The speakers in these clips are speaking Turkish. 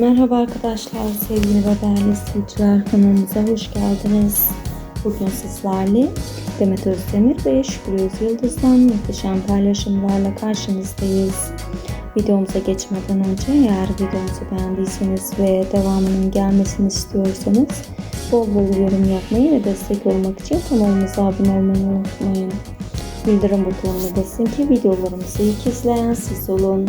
Merhaba arkadaşlar, sevgili ve değerli izleyiciler kanalımıza hoş geldiniz. Bugün sizlerle Demet Özdemir ve Şükrü Özyıldız'dan muhteşem paylaşımlarla karşınızdayız. Videomuza geçmeden önce eğer videomuzu beğendiyseniz ve devamının gelmesini istiyorsanız bol bol yorum yapmayı ve destek olmak için kanalımıza abone olmayı unutmayın. Bildirim butonuna basın ki videolarımızı ilk izleyen siz olun.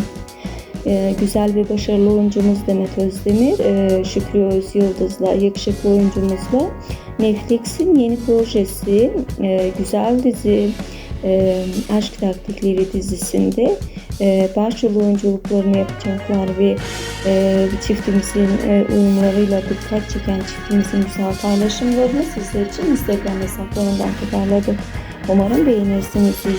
Ee, güzel ve başarılı oyuncumuz Demet Özdemir, e, Şükrü Özyıldız'la, yakışıklı oyuncumuzla Netflix'in yeni projesi e, Güzel Dizi Aşk Taktikleri dizisinde e, başrol oyunculuklarını yapacaklar ve çiftimizin e, oyunlarıyla dikkat çeken çiftimizin güzel paylaşımlarını sizler için Instagram hesaplarından haberledik. Umarım beğenirsiniz iyi.